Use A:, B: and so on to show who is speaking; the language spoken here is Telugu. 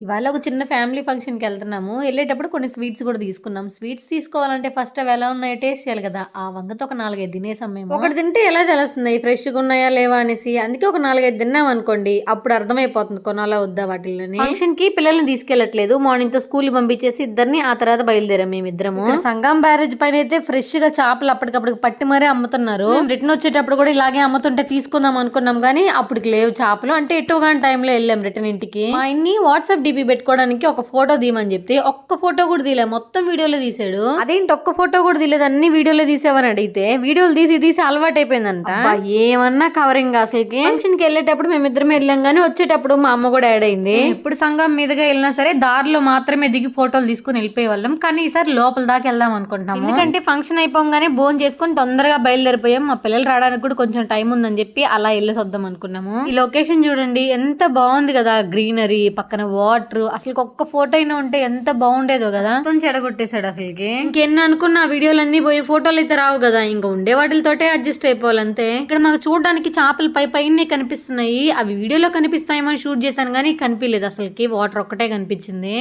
A: ఇవాళ ఒక చిన్న ఫ్యామిలీ ఫంక్షన్‌కి ఎళ్తున్నాము. ఎళ్ళేటప్పుడు కొన్ని స్వీట్స్ గూడా తీసుకున్నాం. స్వీట్స్ తీసుకోవాలంటే ఫస్ట్ అవి ఎలా ఉన్నాయో టేస్ట్ చేయాలి గదా! ఆ వంకతో ఒక 4, 5 తినేసాం మేము. ఒకటి తింటే ఎలా తెలుస్తుంది ఫ్రెష్‌గా ఉన్నాయా లేవా అనేసి. అందుకే ఒక 4, 5 తిన్నామనుకోండి అప్పుడు అర్థమైపోతుంది కొనాలా వద్దా వాటిల్లని. ఫంక్షన్‌కి పిల్లల్ని తీసుకెళ్ళట్లేదు. మార్నింగ్‌తో స్కూల్‌కి పంపించేసి ఇద్దరిని ఆ తర్వాత బయలుదేరాం మేమిద్దరము. ఇక్కడ సంగం బ్యారేజ్ పైన అయితే ఫ్రెష్‌గా చేపలు అప్పటికప్పుడు పట్టి మరీ అమ్ముతున్నారు. మేము రిటర్న్ వచ్చేటప్పుడు కూడా ఇలాగే అమ్ముతుంటే తీసుకుందాం అనుకున్నాం గానీ అప్పటికి లేవు చేపలు. అంటే ఎటో గాని టైంలో ఎళ్ళాం రిటర్న్ ఇంటికి. మా ఆయన్ని వాట్సాప్ డీపీ పెట్టుకోవడానికి ఒక ఫోటో తీయమని చెప్తే ఒక్క ఫోటో కూడా తీయలే. మొత్తం వీడియోలో తీసాడు. అదేంటి ఒక్క ఫోటో కూడా తీయలేదు అన్ని వీడియోలో తీసావని అడిగితే వీడియోలు తీసి తీసి అలవాటు అయిపోయిందంట. అబ్బా, ఏమన్నా కవరింగ్ అసలుకి. ఫంక్షన్కి వెళ్ళేటప్పుడు మేమిద్దరం వెళ్ళాం గానీ వచ్చేటప్పుడు మా అమ్మ కూడా యాడ్ అయింది. ఎప్పుడు సంఘం మీదుగా వెళ్ళినా సరే దారిలో మాత్రమే దిగి ఫోటోలు తీసుకుని వెళ్ళిపోయే వాళ్ళం. కానీ ఈసారి లోపల దాకా వెళ్దాం అనుకుంటున్నాము. ఎందుకంటే ఫంక్షన్ అయిపోగానే భోజనం చేసుకుని తొందరగా బయలుదేరిపోయాం. మా పిల్లలు రావడానికి కూడా కొంచెం టైం ఉందని చెప్పి అలా వెళ్ళేసి వద్దాం అనుకున్నాము. ఈ లొకేషన్ చూడండి ఎంత బాగుంది కదా గ్రీనరీ పక్కన వాటర్ వాటర్ అసలు ఒక్క ఫోటో అయినా ఉంటే ఎంత బాగుండేదో కదా. మొత్తం చెడగొట్టేశాడు అసలుకి. ఇంకెన్ని అనుకున్న ఆ వీడియోలన్నీ పోయి ఫోటోలు అయితే రావు కదా. ఇంకా ఉండే వాటితోటే అడ్జస్ట్ అయిపోవాలంతే ఇక్కడ మాకు చూడడానికి చేపలు పై పైనే కనిపిస్తున్నాయి. అవి వీడియోలో కనిపిస్తాయేమో షూట్ చేశాను కానీ కనిపించలేదు అసలుకి. వాటర్ ఒక్కటే కనిపించింది.